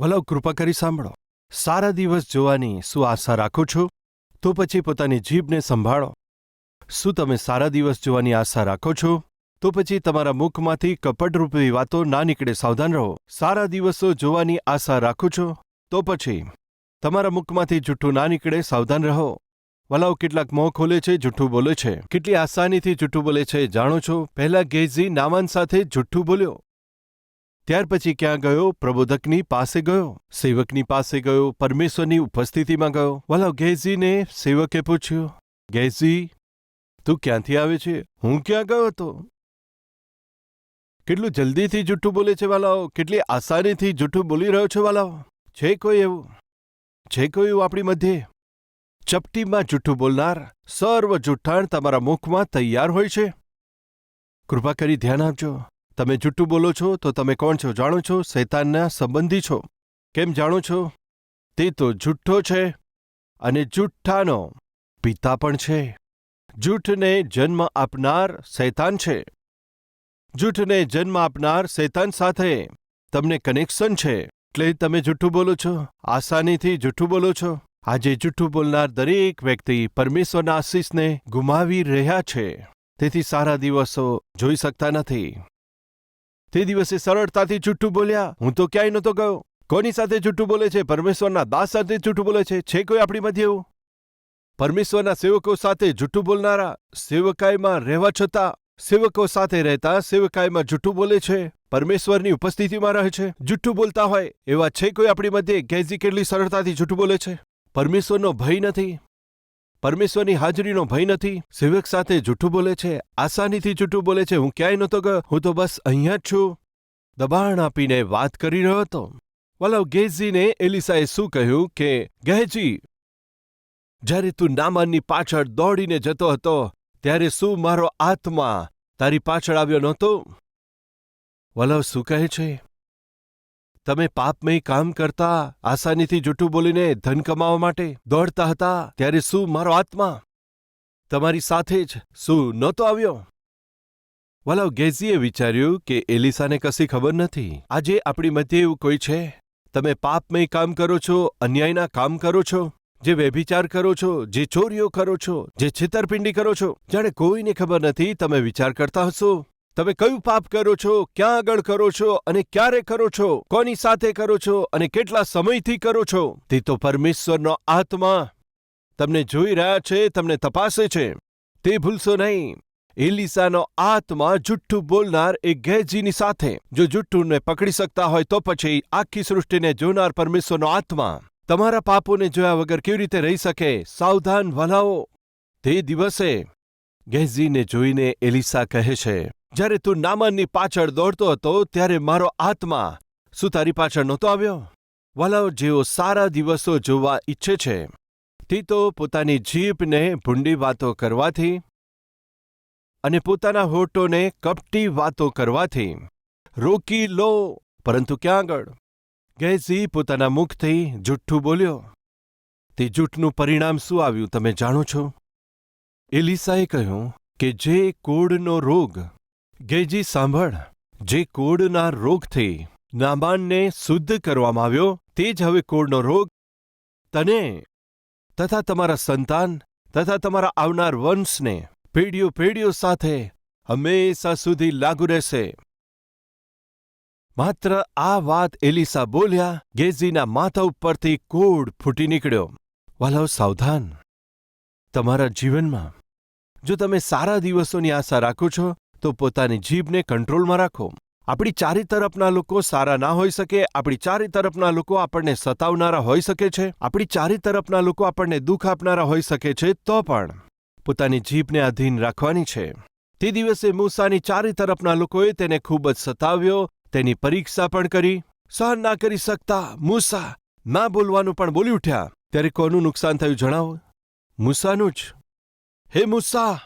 વલવ કૃપા કરી સાંભળો. સારા દિવસ જોવાની શું આશા રાખો છો? તો પછી પોતાની જીભને સંભાળો. શું તમે સારા દિવસ જોવાની આશા રાખો છો? તો પછી તમારા મુખમાંથી કપટરૂપી વાતો ના નીકળે, સાવધાન રહો. સારા દિવસો જોવાની આશા રાખો છો? તો પછી તમારા મુખમાંથી જૂઠું ના નીકળે, સાવધાન રહો. વલાવ કેટલાક મોં ખોલે છે જૂઠું બોલે છે. કેટલી આસાનીથી જૂઠું બોલે છે, જાણો છો? પહેલા ગેઝી નામાન સાથે જૂઠું બોલ્યો. ત્યાર પછી ક્યાં ગયો? પ્રબોધકની પાસે ગયો? સેવકની પાસે ગયો? પરમેશ્વરની ઉપસ્થિતિમાં ગયો? વલાવ ગેઝીને સેવકે પૂછ્યું, ગેઝી, તું ક્યાંથી આવે છે? હું ક્યાં ગયો હતો? કેટલું જલ્દીથી જૂઠું બોલે છે વાલાઓ? કેટલી આસાનીથી જૂઠું બોલી રહ્યો છે વાલાઓ? છે કોઈ એવું? છે કોઈ એવું આપણી મધ્યે? ચપટીમાં જૂઠું બોલનાર, સર્વ જૂઠાણ તમારા મુખમાં તૈયાર હોય છે? કૃપા કરી ધ્યાન આપજો. તમે જુઠ્ઠું બોલો છો તો તમે કોણ છો? જાણો છો? શૈતાનના સંબંધી છો. કેમ જાણો છો? તે તો જુઠ્ઠો છે અને જુઠ્ઠાનો પિતા પણ છે. જૂઠને જન્મ આપનાર શૈતાન છે. જૂઠને જન્મ આપનાર શૈતાન સાથે તમને કનેક્શન છે. એટલે તમે જૂઠું બોલો છો? આસાનીથી જૂઠું બોલો છો. આજે જૂઠું બોલનાર દરેક વ્યક્તિ પરમેશ્વરના આશીષને ગુમાવી રહ્યા છે. તેથી સારા દિવસો જોઈ શકતા નથી. તે દિવસે સરળતાથી જુઠ્ઠું બોલ્યા. હું તો ક્યાંય નહોતો ગયો. કોની સાથે જુઠ્ઠું બોલે છે? પરમેશ્વરના દાસ સાથે જુઠ્ઠું બોલે છે? છે કોઈ આપણી મધ્ય એવું? પરમેશ્વરના સેવકો સાથે જુઠ્ઠું બોલનારા સેવકાઈમાં રહેવા છતાં સેવકો સાથે રહેતા સેવકાઈમાં જુઠ્ઠું બોલે છે? પરમેશ્વરની ઉપસ્થિતિમાં રહે છે? જુઠ્ઠું બોલતા હોય એવા છે કોઈ આપણી મધ્યે? ગેઝી કેટલી સરળતાથી જુઠ્ઠું બોલે છે? પરમેશ્વરનો ભય નથી. પરમેશ્વરની હાજરીનો ભય નથી. સેવક સાથે જૂઠું બોલે છે, આસાનીથી જૂઠું બોલે છે. હું ક્યાંય નહોતો ગયો. હું તો બસ અહીંયા જ છું. દબાણ આપીને વાત કરી રહ્યો હતો. વલ્લવ ગેઝીને એલિસાએ શું કહ્યું કે, ગહેજી, જ્યારે તું નામાનની પાછળ દોડીને જતો હતો, ત્યારે શું મારો આત્મા તારી પાછળ આવ્યો નહોતો? વલવ શું કહે છે? તમે પાપમય કામ કરતા, આસાનીથી જૂઠું બોલીને ધન કમાવા માટે દોડતા હતા, ત્યારે શું મારો આત્મા તમારી સાથે જ શું નહોતો આવ્યો? વલાવ ગેઝીએ વિચાર્યું કે એલિસાને કશી ખબર નથી. આજે આપણી મધ્યે એવું કોઈ છે? તમે પાપમય કામ કરો છો, અન્યાયના કામ કરો છો, જે વ્યભિચાર કરો છો, જે ચોરીઓ કરો છો, જે છેતરપિંડી કરો છો, જાણે કોઈને ખબર નથી તમે વિચાર કરતા હશો? તમે કયું પાપ કરો છો? ક્યાં આગળ કરો છો? અને ક્યારે કરો છો? કોની સાથે કરો છો? અને કેટલા સમયથી કરો છો? તે તો પરમેશ્વરનો આત્મા તમને જોઈ રહ્યા છે, તમને તપાસે છે. તે ભૂલશો નહીં. એલિસાનો આત્મા જુઠ્ઠું બોલનાર એ ગેજીની સાથે. જો જુઠ્ઠુંને પકડી શકતા હોય તો પછી આખી સૃષ્ટિને જોનાર પરમેશ્વરનો આત્મા. તમારા પાપોને જોયા વગર કેવી રીતે રહી શકે? સાવધાન વલાઓ. તે દિવસે ગેઝીને જોઈને એલિસા કહે છે જ્યારે તું નામાનની પાછળ દોડતો હતો, ત્યારે મારો આત્મા શું તારી પાછળ નહોતો આવ્યો. વાલાઓ, જેઓ સારા દિવસો જોવા ઈચ્છે છે, તે તો પોતાની જીભને ભૂંડી વાતો કરવાથી અને પોતાના હોઠોને કપટી વાતો કરવાથી રોકી લો, પરંતુ ક્યાં આગળ? ગેસી પોતાના મુખથી જુઠ્ઠું બોલ્યો. તે જૂઠનું પરિણામ શું આવ્યું તમે જાણો છો? એલિસાએ કહ્યું કે જે કોડનો રોગ ગેજી સાંભળ. જે કોડના રોગથી નામાનને શુદ્ધ કરવામાં આવ્યો, તે જ હવે કોડનો રોગ. તને તથા તમારા સંતાન તથા તમારા આવનાર વંશને પેઢીઓ પેઢીઓ સાથે હંમેશા સુધી લાગુ રહેશે. માત્ર આ વાત એલિસા બોલ્યા ગેઝીના માથા ઉપરથી કોડ ફૂટી નીકળ્યો. વાલાઓ, સાવધાન. તમારા જીવનમાં જો તમે સારા દિવસોની આશા રાખો છો તો પોતાની જીભને કંટ્રોલમાં રાખો. આપણી ચારે તરફના લોકો સારા ના હોઈ શકે, આપણી ચારે તરફના લોકો આપણને સતાવનારા હોઈ શકે છે, આપણી ચારે તરફના લોકો આપણને દુઃખ આપનારા હોઈ શકે છે, તો પણ પોતાની જીભને આધીન રાખવાની છે. તે દિવસે મૂસાની ચારે તરફના લોકોએ તેને ખૂબ જ સતાવ્યો, તેની પરીક્ષા પણ કરી. સહન ના કરી શકતા મૂસા ના બોલવાનું પણ બોલી ઉઠ્યા. ત્યારે કોનું નુકસાન થયું જણાવો? મૂસાનું જ. હે મૂસા!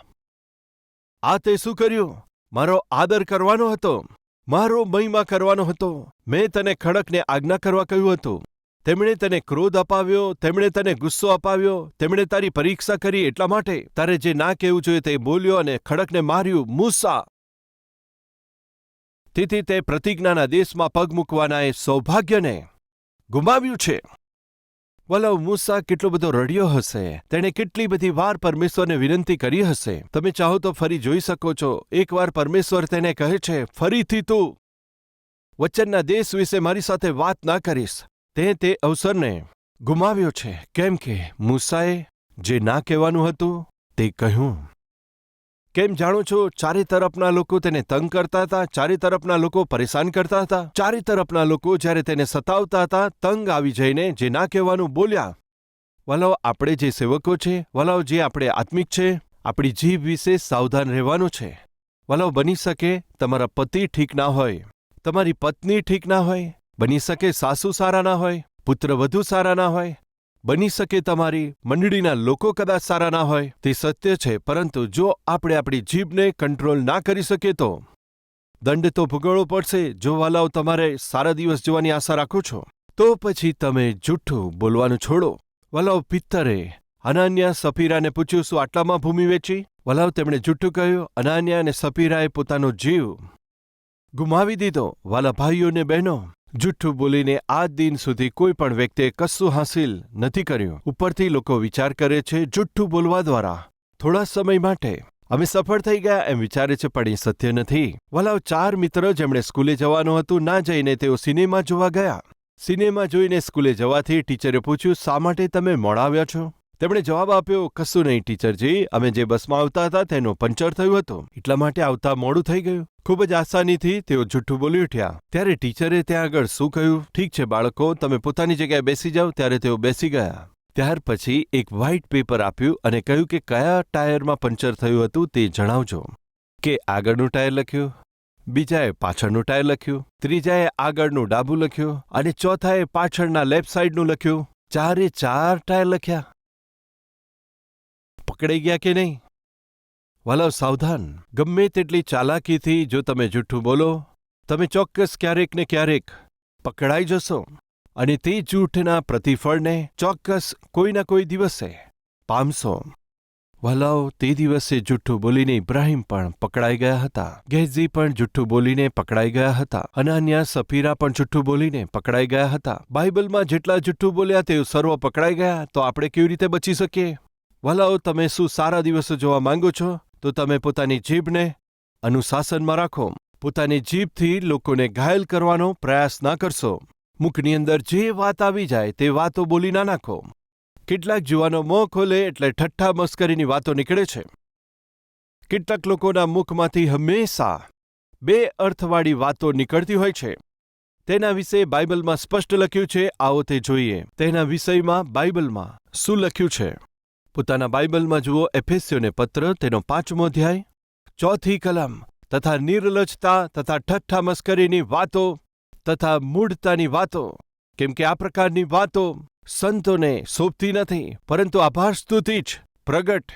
આ તે શું કર્યું? મારો આદર કરવાનો હતો. મારો મહિમા કરવાનો હતો. મેં તને ખડકને આજ્ઞા કરવા કહ્યું હતું. તેમણે તને ક્રોધ અપાવ્યો, તેમણે તને ગુસ્સો અપાવ્યો, તેમણે તારી પરીક્ષા કરી એટલા માટે તારે જે ના કહેવું જોઈએ તે બોલ્યો અને ખડકને માર્યું, મૂસા! તેથી તે પ્રતિજ્ઞાના દેશમાં પગ મૂકવાના એ સૌભાગ્યને ગુમાવ્યું છે. વલાવ મૂસા, કેટલો બધો રડ્યો હશે. તેણે કેટલી બધી વાર પરમેશ્વરને વિનંતી કરી હશે. તમે ચાહો તો ફરી જોઈ શકો છો. એકવાર પરમેશ્વર તેને કહે છે, ફરીથી તું વચનના દેશ વિશે મારી સાથે વાત ના કરીશ. તે તે અવસરને ગુમાવ્યો છે. કેમ કે મૂસાએ જે ના કહેવાનું હતું, તે કહ્યું. કેમ જાણો છો? ચારે તરફના લોકો તેને તંગ કરતા હતા, ચારે તરફના લોકો પરેશાન કરતા હતા, ચારે તરફના લોકો જ્યારે તેને સતાવતા હતા, તંગ આવી જઈને જે ના કહેવાનું બોલ્યા. વલાવ આપણે જે સેવકો છે વલાવ જે આપણે આત્મિક છે, આપણી જીભ વિશે સાવધાન રહેવાનું છે. વલાવ બની શકે તમારા પતિ ઠીક ના હોય, તમારી પત્ની ઠીક ના હોય, બની શકે સાસુ સારા ના હોય, પુત્ર વધુ સારા ના હોય બની શકે તમારી મંડળીના લોકો કદાચ સારા ના હોય, તે સત્ય છે, પરંતુ જો આપણે આપણી જીભને કંટ્રોલ ના કરી શકીએ તો? દંડ તો ભોગવવો પડશે, જો વાલાઓ તમારે સારા દિવસ જોવાની આશા રાખો છો. તો પછી તમે જૂઠું બોલવાનું છોડો. વલાવ પિત્તરે, અનાન્યા સફીરાને પૂછ્યું, શું આટલામાં ભૂમિ વેચી? વલાવ તેમણે જૂઠું કહ્યું, અનાન્યા અને સફીરાએ પોતાનો જીવ ગુમાવી દીધો. વાલા ભાઈઓ ને બહેનો જુઠ્ઠું બોલીને આજ દિન સુધી કોઈ પણ વ્યક્તિએ કશું હાંસિલ નથી કર્યું. ઉપરથી લોકો વિચાર કરે છે જુઠ્ઠું બોલવા દ્વારા. થોડા સમય માટે. અમે સફળ થઈ ગયા એમ વિચારે છે, પણ એ સત્ય નથી. વલાવ ચાર મિત્ર જેમણે સ્કૂલે જવાનું હતું, ના જઈને તેઓ સિનેમા જોવા ગયા. સિનેમા જોઈને સ્કૂલે જવાથી ટીચરે પૂછ્યું, શા માટે તમે મોડા છો? તેમણે જવાબ આપ્યો, કશું નહીં, ટીચરજી. અમે જે બસમાં આવતા હતા તેનું પંચર થયું હતું. એટલા માટે આવતા મોડું થઈ ગયું. ખૂબ જ આસાનીથી તેઓ જુઠ્ઠું બોલી ઉઠ્યા. ત્યારે ટીચરે ત્યાં આગળ શું કહ્યું? ઠીક છે, બાળકો, તમે પોતાની જગ્યાએ બેસી જાઓ. ત્યારે તેઓ બેસી ગયા. ત્યાર પછી એક વ્હાઇટ પેપર આપ્યું અને કહ્યું કે, કયા ટાયરમાં પંચર થયું હતું તે જણાવજો. કે, આગળનું ટાયર લખ્યું. બીજાએ પાછળનું ટાયર લખ્યું. ત્રીજાએ આગળનું ડાબું લખ્યું. અને ચોથાએ પાછળના લેફ્ટ સાઈડનું લખ્યું. ચારે ચાર ટાયર લખ્યા. પકડાઈ ગયા કે નહીં? વાલાવ, સાવધાન. ગમે તેટલી ચાલાકીથી જો તમે જૂઠું બોલો, તમે ચોક્કસ ક્યારેક ને ક્યારેક પકડાઈ જશો. અને તે જૂઠના પ્રતિફળને ચોક્કસ કોઈના કોઈ દિવસે પામશો. વલાવ, તે દિવસે જુઠ્ઠું બોલીને ઇબ્રાહિમ પણ પકડાઈ ગયા હતા. ગેઝી પણ જુઠ્ઠું બોલીને પકડાઈ ગયા હતા. અનાન્યા, સફીરા પણ જુઠ્ઠું બોલીને પકડાઈ ગયા હતા. બાઇબલમાં જેટલા જુઠ્ઠું બોલ્યા તે સર્વ પકડાઈ ગયા. તો આપણે કેવી રીતે બચી શકીએ? વલાઓ, તમે શું સારા દિવસો જોવા માંગો છો? તો તમે પોતાની જીભને અનુશાસનમાં રાખો. પોતાની જીભથી લોકોને ઘાયલ કરવાનો પ્રયાસ ના કરશો. મુખની અંદર જે વાત આવી જાય તે વાતો બોલી ના નાખો. કેટલાક જુવાનો મોં ખોલે એટલે ઠઠ્ઠા મસ્કરીની વાતો નીકળે છે. કેટલાક લોકોના મુખમાંથી હંમેશા બે અર્થવાળી વાતો નીકળતી હોય છે. તેના વિશે બાઇબલમાં સ્પષ્ટ લખ્યું છે, આવો તે જોઈએ. તેના વિષયમાં બાઇબલમાં શું લખ્યું છે? પોતાના બાઇબલમાં જુઓ એફેસ્યોને પત્ર, તેનો પાંચમો અધ્યાય, ચોથી કલમ, તથા નિર્લજતા, તથા ઠઠ્ઠા મસ્કરીની વાતો, તથા મૂઢતાની વાતો. કેમ કે આ પ્રકારની વાતો સંતોને શોભતી નથી, પરંતુ આભાર સ્તુતિ જ પ્રગટ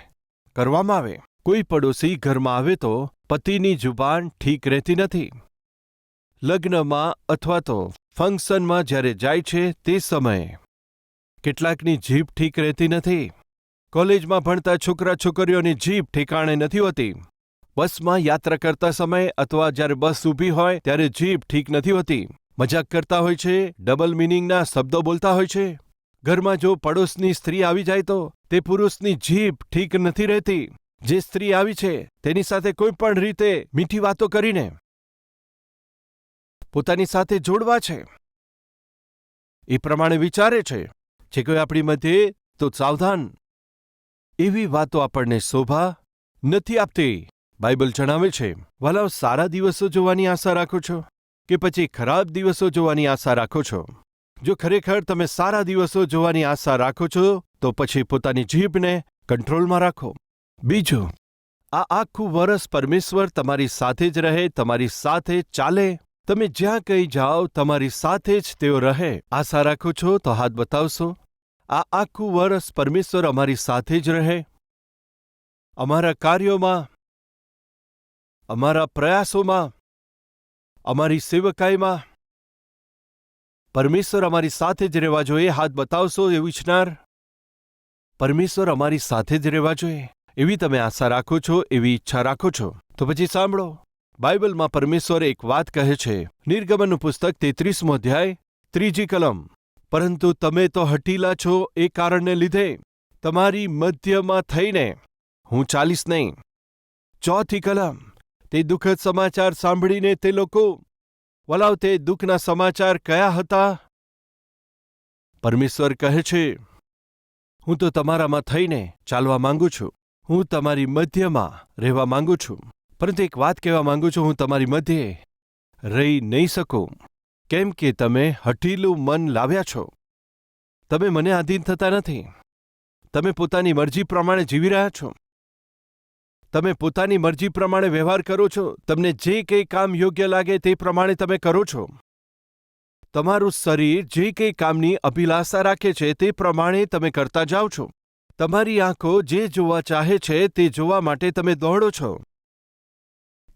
કરવામાં આવે. કોઈ પડોશી ઘરમાં આવે તો પતિની જુબાન ઠીક રહેતી નથી. લગ્નમાં અથવા તો ફંક્શનમાં જ્યારે જાય છે તે સમયે. કેટલાકની જીભ ઠીક રહેતી નથી. કોલેજમાં ભણતા છોકરા છોકરીઓની જીભ ઠેકાણે નથી હોતી. બસમાં યાત્રા કરતા સમયે અથવા જ્યારે બસ ઊભી હોય ત્યારે જીભ ઠીક નથી હોતી. મજાક કરતા હોય છે, ડબલ મિનિંગના શબ્દો બોલતા હોય છે. ઘરમાં જો પડોશની સ્ત્રી આવી જાય તો તે પુરુષની જીભ ઠીક નથી રહેતી. જે સ્ત્રી આવી છે, તેની સાથે કોઈ પણ રીતે મીઠી વાતો કરીને પોતાની સાથે જોડવા છે. એ પ્રમાણે વિચારે છે. જે કોઈ આપણી મધ્યે તો સાવધાન એવી વાતો આપણને શોભા નથી આપતી. બાઇબલ જણાવે છે વાલાવ સારા દિવસો જોવાની આશા રાખો છો કે પછી ખરાબ દિવસો જોવાની આશા રાખો છો? જો ખરેખર તમે સારા દિવસો જોવાની આશા રાખો છો, તો પછી પોતાની જીભને કંટ્રોલમાં રાખો. બીજું, આ આખું વરસ પરમેશ્વર તમારી સાથે જ રહે, તમારી સાથે ચાલે. તમે જ્યાં કંઈ જાઓ, તમારી સાથે જ તેઓ રહે. આશા રાખો છો તો હાથ બતાવશો. આ આખું વરસ પરમેશ્વર અમારી સાથે જ રહે. અમારા કાર્યોમાં, અમારા પ્રયાસોમાં, અમારી સેવકાઈમાં. પરમેશ્વર અમારી સાથે જ રહેવા જોઈએ. હાથ બતાવશો એવું ઈચ્છનાર પરમેશ્વર અમારી સાથે જ રહેવા જોઈએ. એવી તમે આશા રાખો છો, એવી ઈચ્છા રાખો છો. તો પછી સાંભળો. બાઇબલમાં પરમેશ્વર એક વાત કહે છે. નિર્ગમનનું પુસ્તક તેત્રીસમો અધ્યાય, ત્રીજી કલમ. પરંતુ તમે તો હઠીલા છો એ કારણને લીધે. તમારી મધ્યમાં થઈને. હું ચાલીશ નહીં. ચોથી કલમ. તે દુઃખદ સમાચાર સાંભળીને તે લોકો, વલાવ, તે દુઃખના સમાચાર કયા હતા? પરમેશ્વર કહે છે, હું તો તમારામાં થઈને ચાલવા માંગુ છું. હું તમારી મધ્યમાં રહેવા માંગુ છું. પરંતુ એક વાત કહેવા માંગુ છું. હું તમારી મધ્યે રહી નહીં શકું. કેમ કે તમે હઠીલું મન લાવ્યા છો? તમે મને આધીન થતા નથી. તમે પોતાની મરજી પ્રમાણે જીવી રહ્યા છો. તમે પોતાની મરજી પ્રમાણે વ્યવહાર કરો છો. તમને જે કંઈ કામ યોગ્ય લાગે તે પ્રમાણે તમે કરો છો. તમારું શરીર જે કંઈ કામની અભિલાષા રાખે છે તે પ્રમાણે તમે કરતા જાઓ છો. તમારી આંખો જે જોવા ચાહે છે તે જોવા માટે તમે દોડો છો.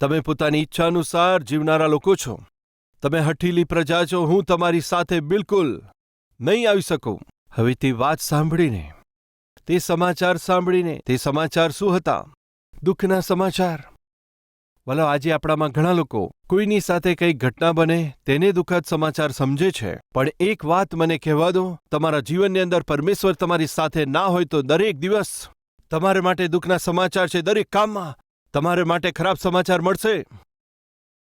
તમે પોતાની ઈચ્છા અનુસાર જીવનારા લોકો છો. તમે હઠીલી પ્રજા છો, હું તમારી સાથે બિલકુલ નહીં આવી શકું. હવે તે વાત સાંભળીને, તે સમાચાર સાંભળીને, તે સમાચાર શું હતા? દુઃખના સમાચાર. વલો આજે આપણામાં ઘણા લોકો કોઈની સાથે કંઈક ઘટના બને તેને દુઃખદ સમાચાર સમજે છે. પણ એક વાત મને કહેવા દો, તમારા જીવનની અંદર પરમેશ્વર તમારી સાથે ના હોય તો દરેક દિવસ તમારે માટે દુઃખના સમાચાર છે, દરેક કામમાં તમારે માટે ખરાબ સમાચાર મળશે.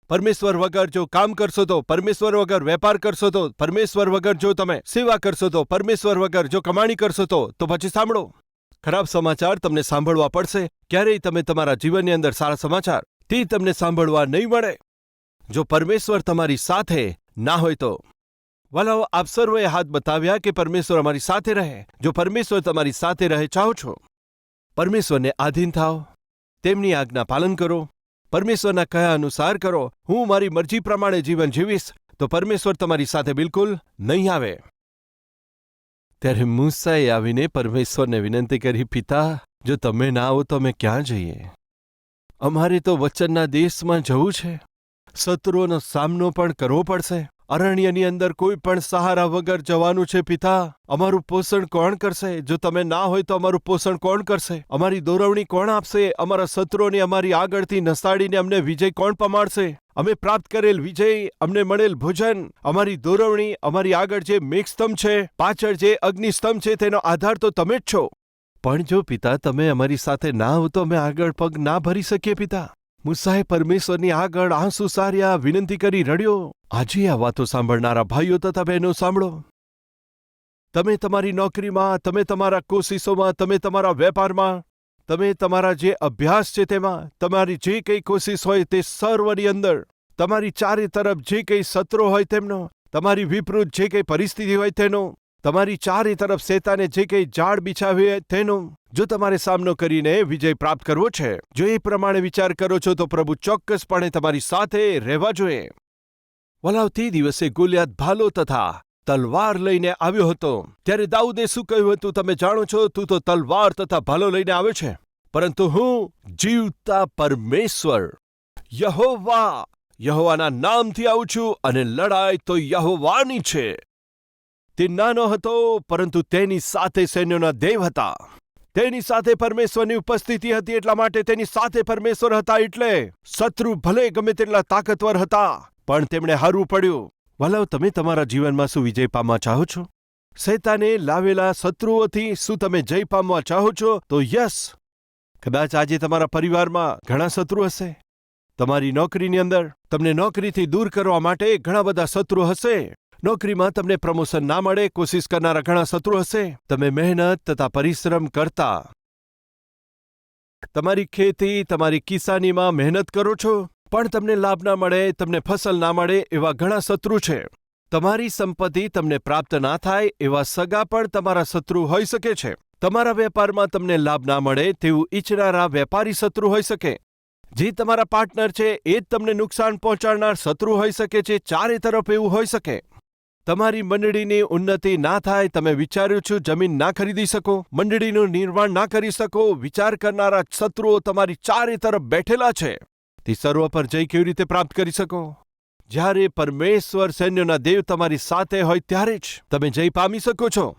પરમેશ્વર વગર જો કામ કરશો તો પરમેશ્વર વગર વેપાર કરશો તો પરમેશ્વર વગર જો તમે સેવા કરશો તો પરમેશ્વર વગર જો કમાણી કરશો તો તો પછી સાંભળો. ખરાબ સમાચાર તમને સાંભળવા પડશે, ક્યારેય તમે તમારા જીવનની અંદર સારા સમાચાર તે તમને સાંભળવા નહીં મળે. જો પરમેશ્વર તમારી સાથે ના હોય તો. વાલાઓ, આપ સર્વે હાથ બતાવ્યા કે પરમેશ્વર અમારી સાથે રહે. જો પરમેશ્વર તમારી સાથે રહે, ચાહો છો. પરમેશ્વરને આધીન થાઓ. તેમની આજ્ઞા પાલન કરો. પરમેશ્વરના કયા અનુસાર કરો, હું મારી મરજી પ્રમાણે જીવન જીવીશ, તો પરમેશ્વર તમારી સાથે બિલકુલ નહીં આવે. ત્યારે મૂસાએ આવીને પરમેશ્વરને વિનંતી કરી, પિતા, જો તમે ના આવો તો અમે ક્યાં જઈએ? અમારે તો વચનના દેશમાં જવું છે. શત્રુઓનો સામનો પણ કરવો પડશે. અરણ્યની અંદર કોઈ પણ સહારા વગર જવાનું છે, પિતા. અમારું પોષણ કોણ કરશે? જો તમે ના હોય તો અમારું પોષણ કોણ કરશે? અમારી દોરવણી કોણ આપશે? અમારા શત્રુઓને અમારી આગળથી નસાડીને અમને વિજય કોણ પમાડશે? અમે પ્રાપ્ત કરેલ વિજય, અમને મળેલ ભોજન, અમારી દોરવણી, અમારી આગળ જે મેઘસ્તંભ છે, પાછળ જે અગ્નિસ્તંભ છે, તેનો આધાર તો તમે જ છો. પણ જો પિતા તમે અમારી સાથે ના હો, તો અમે આગળ પગ ના ભરી શકીએ, પિતા. મુસાએ પરમેશ્વરની આગળ આંસુ સાર્યા, વિનંતી કરી, રડ્યો. આજે આ વાતો સાંભળનારા ભાઈઓ તથા બહેનો, સાંભળો. તમે તમારી નોકરીમાં, તમે તમારા કોશિશોમાં, તમે તમારા વેપારમાં, તમે તમારા જે અભ્યાસ છે તેમાં, તમારી જે કંઈ કોશિશ હોય તે સર્વની અંદર, તમારી ચારે તરફ જે કંઈ સત્રો હોય તેમનો, તમારી વિપરીત જે કંઈ પરિસ્થિતિ હોય તેનો તમારી ચારે તરફ સેતાને જે કંઈ જાળ બિછાવી તેનો, જો તમારે સામનો કરીને વિજય પ્રાપ્ત કરવો છે, જો એ પ્રમાણે વિચાર કરો છો, તો પ્રભુ ચોક્કસપણે તમારી સાથે રહેવા જોઈએ. વલાવ તે દિવસે ગોલિયાત ભાલો તથા તલવાર લઈને આવ્યો હતો. ત્યારે દાઉદે શું કહ્યું હતું તમે જાણો છો? તું તો તલવાર તથા ભાલો લઈને આવ્યો છે. પરંતુ હું જીવતા પરમેશ્વર, યહોવા, યહોવાના નામથી આવું છું અને લડાઈ તો યહોવાની છે. તે નાનો હતો, પરંતુ તેની સાથે સૈન્યોના દેવ હતા. તેની સાથે પરમેશ્વરની ઉપસ્થિતિ હતી એટલા માટે તેની સાથે પરમેશ્વર હતા એટલે શત્રુ ભલે ગમે તેટલા તાકતવર હતા, પણ તેમણે હારવું પડ્યું. વલાવ તમે તમારા જીવનમાં શું વિજય પામવા ચાહો છો? સૈતાને લાવેલા શત્રુઓથી શું તમે જય પામવા ચાહો છો? તો યસ! કદાચ આજે તમારા પરિવારમાં ઘણા શત્રુ હશે. તમારી નોકરીની અંદર તમને નોકરીથી દૂર કરવા માટે ઘણા બધા શત્રુ હશે. નોકરીમાં તમને પ્રમોશન ના મળે, કોશિશ કરનારા ઘણા શત્રુ હશે. તમે મહેનત તથા પરિશ્રમ કરતા. તમારી ખેતી, તમારી કિસાનીમાં મહેનત કરો છો. પણ તમને લાભ ના મળે, તમને ફસલ ના મળે એવા ઘણા શત્રુ છે. તમારી સંપત્તિ તમને પ્રાપ્ત ના થાય એવા સગા પણ તમારા શત્રુ હોઈ શકે છે. તમારા વેપારમાં તમને લાભ ના મળે તેવું ઈચ્છનારા વેપારી શત્રુ હોઈ શકે. જે તમારા પાર્ટનર છે, એ જ તમને નુકસાન પહોંચાડનાર શત્રુ હોઈ શકે છે, ચારે તરફ એવું હોઈ શકે. તમારી મંડળીની ઉન્નતિ ના થાય, તમે વિચાર્યું છું જમીન ના ખરીદી શકો, મંડળીનું નિર્માણ ના કરી શકો, વિચાર કરનારા શત્રુઓ તમારી ચારે તરફ બેઠેલા છે. તે સર્વ પર જય કેવી રીતે પ્રાપ્ત કરી શકો? જ્યારે પરમેશ્વર સૈન્યના દેવ તમારી સાથે હોય ત્યારે જ તમે જય પામી શકો છો.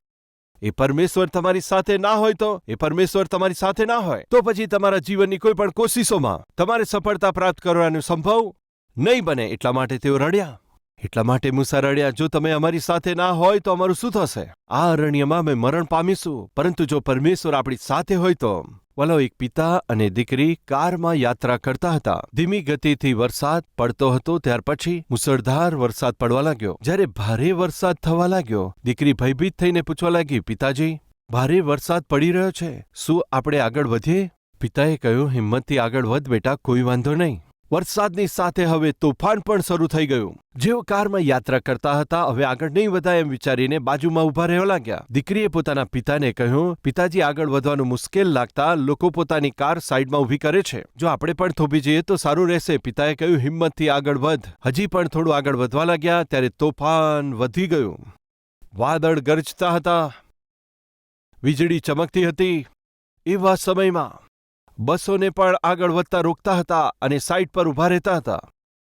એ પરમેશ્વર તમારી સાથે ના હોય તો, એ પરમેશ્વર તમારી સાથે ના હોય, તો પછી તમારા જીવનની કોઈ પણ કોશિશોમાં તમારે સફળતા પ્રાપ્ત કરવાનું સંભવ નહીં બને એટલા માટે તેઓ રડ્યા. એટલા માટે, મુસારડ્યા, જો તમે અમારી સાથે ના હોય તો અમારું શું થશે? આ અરણ્યમાં અમે મરણ પામીશું, પરંતુ જો પરમેશ્વર આપણી સાથે હોય તો? વલો, એક પિતા અને દીકરી કારમાં યાત્રા કરતા હતા. ધીમી ગતિથી વરસાદ પડતો હતો, ત્યાર પછી મુસળધાર વરસાદ પડવા લાગ્યો. જ્યારે ભારે વરસાદ થવા લાગ્યો, દીકરી ભયભીત થઈને પૂછવા લાગી, પિતાજી, ભારે વરસાદ પડી રહ્યો છે. શું આપણે આગળ વધીએ? પિતાએ કહ્યું, હિંમતથી આગળ વધ બેટા, કોઈ વાંધો નહીં. વરસાદની સાથે હવે તોફાન પણ શરૂ થઈ ગયું. જેઓ કારમાં યાત્રા કરતા હતા, હવે આગળ નહીં વધાય એમ વિચારીને બાજુમાં ઊભા રહેવા લાગ્યા. દીકરીએ પોતાના પિતાને કહ્યું, પિતાજી, આગળ વધવાનું મુશ્કેલ લાગતા લોકો પોતાની કાર સાઈડમાં ઊભી કરે છે. જો આપણે પણ થોભી જઈએ તો સારું રહેશે. પિતાએ કહ્યું, હિંમતથી આગળ વધ. હજી પણ થોડું આગળ વધવા લાગ્યા, ત્યારે તોફાન વધી ગયું. વાદળ ગરજતા હતા. વીજળી ચમકતી હતી. એવા સમયમાં બસોને પણ આગળ વધતા રોકતા હતા અને સાઈડ પર ઊભા રહેતા હતા.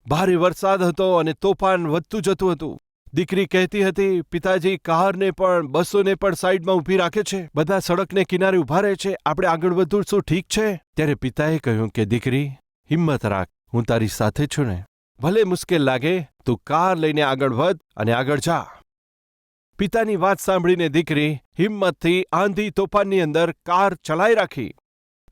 ભારે વરસાદ હતો અને તોફાન વધતું જતું હતું. દીકરી કહેતી હતી, પિતાજી, કારને પણ બસોને પણ સાઈડમાં ઊભી રાખે છે. બધા સડકને કિનારે ઊભા રહે છે. આપણે આગળ વધવું શું ઠીક છે? ત્યારે પિતાએ કહ્યું કે, દીકરી, હિંમત રાખ. હું તારી સાથે છું ને. ભલે મુશ્કેલ લાગે, તું કાર લઈને આગળ વધ અને આગળ જા. પિતાની વાત સાંભળીને દીકરી હિંમતથી આંધી તોફાનની અંદર કાર ચલાઈ રાખી.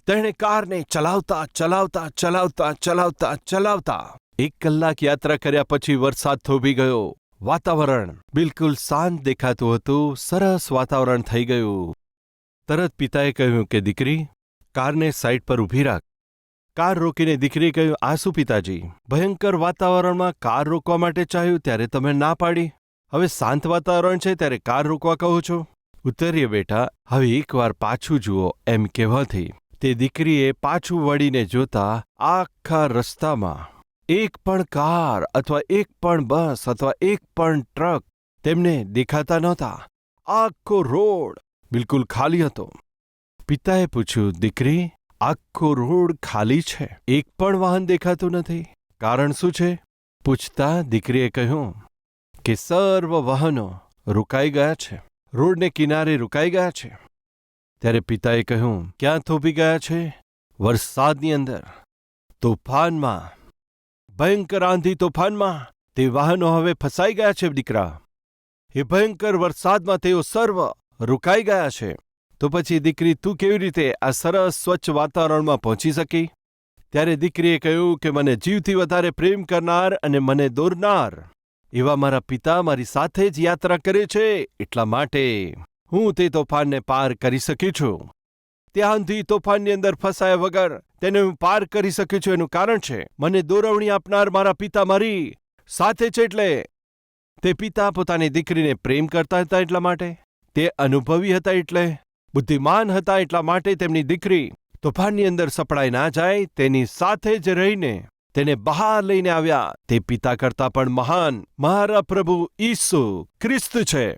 તેણે કારને ચલાવતા ચલાવતા ચલાવતા ચલાવતા ચલાવતા એક કલાક યાત્રા કર્યા પછી વરસાદ થોભી ગયો. વાતાવરણ બિલકુલ શાંત દેખાતું હતું. સરસ વાતાવરણ થઈ ગયું. તરત પિતાએ કહ્યું કે, દીકરી, કારને સાઈડ પર ઊભી રાખ. કાર રોકીને દીકરીએ કહ્યું, આસુ પિતાજી, ભયંકર વાતાવરણમાં કાર રોકવા માટે ચાહ્યું ત્યારે તમે ના પાડી. હવે શાંત વાતાવરણ છે ત્યારે કાર રોકવા કહો છો. ઉત્તરીય બેટા, હવે એકવાર પાછું જુઓ, એમ કહેવાથી તે દીકરીએ પાછું વળીને જોતા આખા રસ્તામાં એક પણ કાર અથવા એક પણ બસ અથવા એક પણ ટ્રક તેમને દેખાતા નહોતા. આખો રોડ બિલકુલ ખાલી હતો. પિતાએ પૂછ્યું, દીકરી, આખો રોડ ખાલી છે? એક પણ વાહન દેખાતું નથી. કારણ શું છે? પૂછતા દીકરીએ કહ્યું કે, સર્વ વાહનો રોકાઈ ગયા છે. રોડને કિનારે રોકાઈ ગયા છે. ત્યારે પિતાએ કહ્યું, ક્યાં થોભી ગયા છે? વરસાદની અંદર, તોફાનમાં, ભયંકર આંધી તોફાનમાં, તે વાહનો હવે ફસાઈ ગયા છે દીકરા. એ ભયંકર વરસાદમાં તેઓ સર્વ રોકાઈ ગયા છે. તો પછી દીકરી, તું કેવી રીતે આ સરસ સ્વચ્છ વાતાવરણમાં પહોંચી શકી? ત્યારે દીકરીએ કહ્યું કે, મને જીવથી વધારે પ્રેમ કરનાર અને મને દોરનાર એવા મારા પિતા મારી સાથે જ યાત્રા કરે છે એટલા માટે હું તે તોફાનને પાર કરી શકી છું. ત્યાંથી તોફાનની અંદર ફસાયા વગર તેને હું પાર કરી શક્યો છું. એનું કારણ છે, મને દોરવણી આપનાર મારા પિતા મારી સાથે છે એટલે તે પિતા પોતાની દીકરીને પ્રેમ કરતા હતા એટલા માટે, તે અનુભવી હતા એટલે, બુદ્ધિમાન હતા એટલા માટે તેમની દીકરી તોફાનની અંદર સપડાઈ ના જાય, તેની સાથે જ રહીને તેને બહાર લઈને આવ્યા. તે પિતા કરતાં પણ મહાન મારા પ્રભુ ઈસુ ખ્રિસ્ત છે.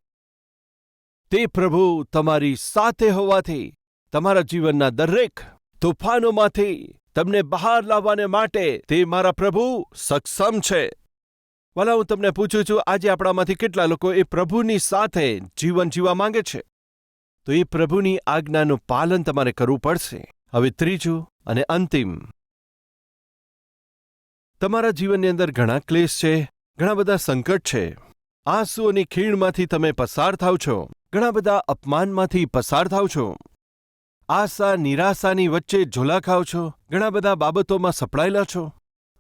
તે પ્રભુ તમારી સાથે હોવાથી, તમારા જીવનના દરેક તોફાનોમાંથી તમને બહાર લાવવાને માટે તે મારા પ્રભુ સક્ષમ છે. વાલા, હું તમને પૂછું છું, આજે આપણામાંથી કેટલા લોકો એ પ્રભુની સાથે જીવન જીવવા માંગે છે? તો એ પ્રભુની આજ્ઞાનું પાલન તમારે કરવું પડશે. હવે ત્રીજું અને અંતિમ. તમારા જીવનની અંદર ઘણા ક્લેશ છે, ઘણા બધા સંકટ છે. આંસુઓની ખીણમાંથી તમે પસાર થાવ છો. ઘણા બધા અપમાનમાંથી પસાર થાવ છો? આશા, નિરાશાની વચ્ચે ઝોલા ખાવ છો? ઘણા બધા બાબતોમાં સપડાયેલા છો?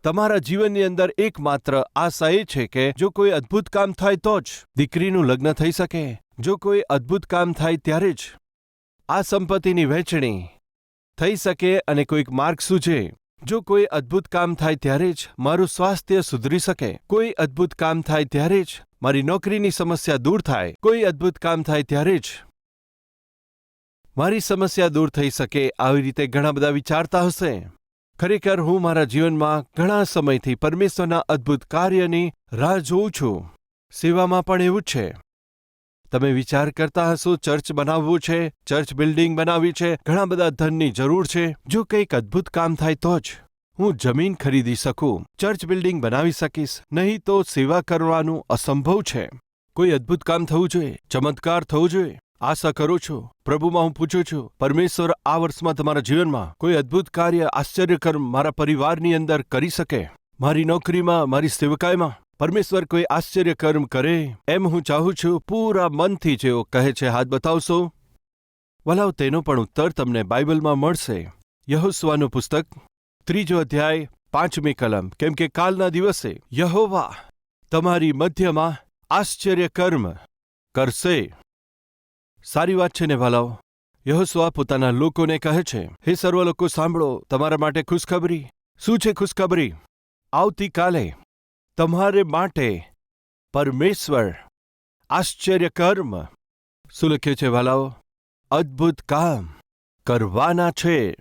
તમારા જીવનની અંદર એકમાત્ર આશા એ છે કે જો કોઈ અદ્ભુત કામ થાય તો જ દીકરીનું લગ્ન થઈ શકે. જો કોઈ અદ્ભુત કામ થાય ત્યારે જ આ સંપત્તિની વહેંચણી થઈ શકે અને કોઈક માર્ગ સૂજે. જો કોઈ અદ્ભુત કામ થાય ત્યારે જ મારું સ્વાસ્થ્ય સુધરી શકે. કોઈ અદ્ભુત કામ થાય ત્યારે જ મારી નોકરીની સમસ્યા દૂર થાય. કોઈ અદ્ભુત કામ થાય ત્યારે જ મારી સમસ્યા દૂર થઈ શકે. આવી રીતે ઘણા બધા વિચારતા હશે. ખરેખર હું મારા જીવનમાં ઘણા સમયથી પરમેશ્વરના અદ્ભુત કાર્યની રાહ જોઉં છું. સેવામાં પણ એવું જ છે. તમે વિચાર કરતા હશો, ચર્ચ બનાવવું છે, ચર્ચ બિલ્ડિંગ બનાવવી છે, ઘણા બધા ધનની જરૂર છે. જો કંઈક અદ્ભુત કામ થાય તો જ. હું જમીન ખરીદી શકું, ચર્ચ બિલ્ડિંગ બનાવી શકીશ, નહીં તો સેવા કરવાનું અસંભવ છે. કોઈ અદ્ભુત કામ થવું જોઈએ, ચમત્કાર થવું જોઈએ. આશા કરું છું, પ્રભુમાં હું પૂછું છું, પરમેશ્વર આ વર્ષમાં તમારા જીવનમાં કોઈ અદ્ભુત કાર્ય આશ્ચર્યકર મારા પરિવારની અંદર કરી શકે? મારી નોકરીમાં, મારી સેવકાઈમાં? પરમેશ્વર કોઈ આશ્ચર્ય કર્મ કરે, એમ હું ચાહું છું પૂરા મનથી જેઓ કહે છે, હાથ બતાવશો? વલાવ તેનો પણ ઉત્તર તમને બાઇબલમાં મળશે. યહોસ્વાનું પુસ્તક, ત્રીજો અધ્યાય, પાંચમી કલમ. કેમ કે કાલના દિવસે યહોવા તમારી મધ્યમાં આશ્ચર્ય કર્મ કરશે. સારી વાત છે ને વાલાઓ યહોસ્વા પોતાના લોકોને કહે છે, હે સર્વ લોકો સાંભળો, તમારા માટે ખુશખબરી. શું છે ખુશખબરી? આવતીકાલે તમારે માટે પરમેશ્વર આશ્ચર્ય કર્મ શું લખ્યું છે વાલાઓ? અદ્ભુત કામ કરવાના છે.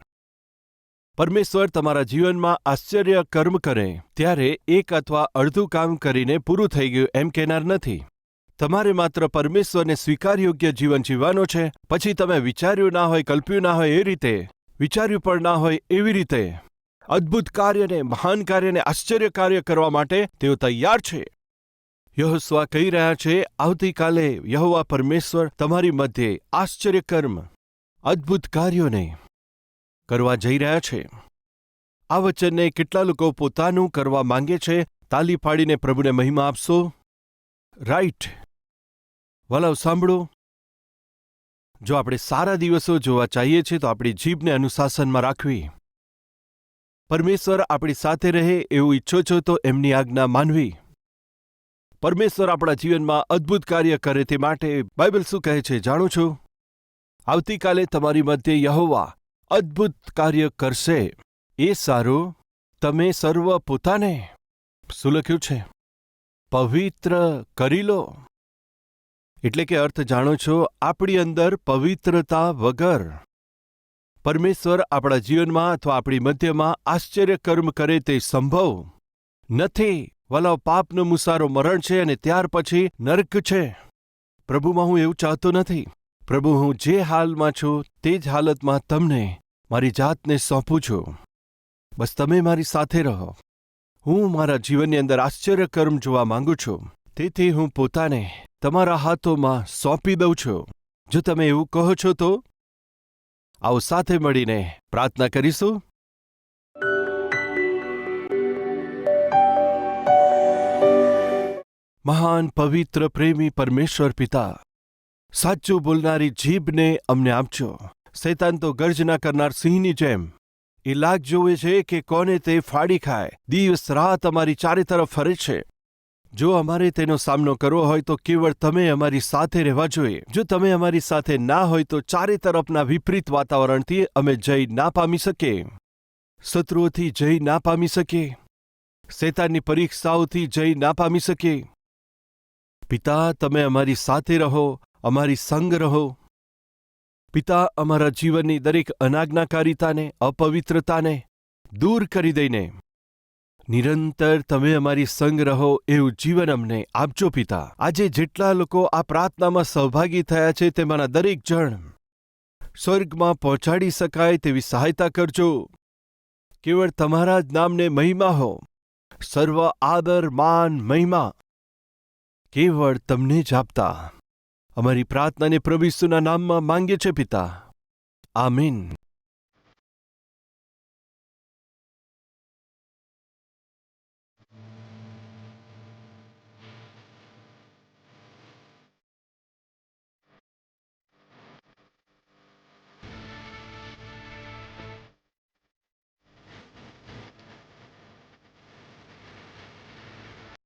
પરમેશ્વર તમારા જીવનમાં આશ્ચર્ય કર્મ કરે, ત્યારે એક અથવા અડધું કામ કરીને પૂરું થઈ ગયું એમ કહેનાર નથી. તમારે માત્ર પરમેશ્વરને સ્વીકાર યોગ્ય જીવન જીવવાનો છે, પછી તમે વિચાર્યું ના હોય, કલ્પ્યું ના હોય એ રીતે, વિચાર્યું પણ ના હોય એવી રીતે. અદ્ભુત કાર્યને, મહાન કાર્યને આશ્ચર્ય કાર્ય કરવા માટે તેઓ તૈયાર છે. યહોસ્વા કહી રહ્યા છે, આવતીકાલે યહોવા પરમેશ્વર તમારી મધ્યે આશ્ચર્ય કર્મ અદ્ભુત કાર્યોને કરવા જઈ રહ્યા છે. આ વચનને કેટલા લોકો પોતાનું કરવા માંગે છે, તાલી પાડીને પ્રભુને મહિમા આપશો? રાઈટ વલાવ, સાંભળો. જો આપણે સારા દિવસો જોવા ચાહીએ છીએ, તો આપણી જીભને અનુશાસનમાં રાખવી. પરમેશ્વર આપણી સાથે રહે એવું ઈચ્છો છો તો એમની આજ્ઞા માનવી. પરમેશ્વર આપણા જીવનમાં અદ્ભુત કાર્ય કરે તે માટે બાઇબલ શું કહે છે જાણો છો? આવતીકાલે તમારી મધ્યે યહોવા અદ્ભુત કાર્ય કરશે. એ સારું? તમે સર્વ પોતાને શું લખ્યું છે. પવિત્ર કરી લો. એટલે કે અર્થ જાણો છો, આપણી અંદર પવિત્રતા વગર પરમેશ્વર આપણા જીવનમાં અથવા આપણી મધ્યમાં આશ્ચર્ય કર્મ કરે તે સંભવ નથી. વલાવ પાપનો મુસારો મરણ છે અને ત્યાર પછી નર્ક છે. પ્રભુમાં હું એવું ચાહતો નથી. પ્રભુ, હું જે હાલમાં છું તે જ હાલતમાં તમને, મારી જાતને સોંપું છું. બસ તમે મારી સાથે રહો. હું મારા જીવનની અંદર આશ્ચર્ય કર્મ જોવા માંગુ છું. તેથી હું પોતાને તમારા હાથોમાં સોંપી દઉં છું. જો તમે એવું કહો છો તો આવો સાથે મળીને પ્રાર્થના કરીશું. મહાન પવિત્ર પ્રેમી પરમેશ્વર પિતા, સાચું બોલનારી જીભને અમને આપજો. શૈતાન તો ગર્જના કરનાર સિંહની જેમ. એ લાગ જોવે છે કે કોને તે ફાડી ખાય. દિવસ રાત અમારી ચારે તરફ ફરે છે. જો અમારે તેનો સામનો કરવો હોય તો કેવળ તમે અમારી સાથે રહેવા જોઈએ. જો તમે અમારી સાથે ના હોય તો ચારે તરફના વિપરીત વાતાવરણથી અમે જય ના પામી શકીએ. શત્રુઓથી જય ના પામી શકીએ. શેતાનની પરીક્ષાઓથી જય ના પામી શકીએ. પિતા, તમે અમારી સાથે રહો, અમારી સંગ રહો. પિતા, અમારા જીવનની દરેક અનાજ્ઞાકારિતાને, અપવિત્રતાને દૂર કરી દઈને નિરંતર તમે અમારી સંગ રહો એવું જીવન અમને આપજો પિતા. આજે જેટલા લોકો આ પ્રાર્થનામાં સહભાગી થયા છે તેમાંના દરેક જણ સ્વર્ગમાં પહોંચાડી શકાય તેવી સહાયતા કરજો. કેવળ તમારા જ નામને મહિમા હો. સર્વ આદર, માન, મહિમા કેવળ તમને જ આપતા. અમારી પ્રાર્થનાને પ્રભુસુના નામમાં માંગે છે પિતા. આમીન.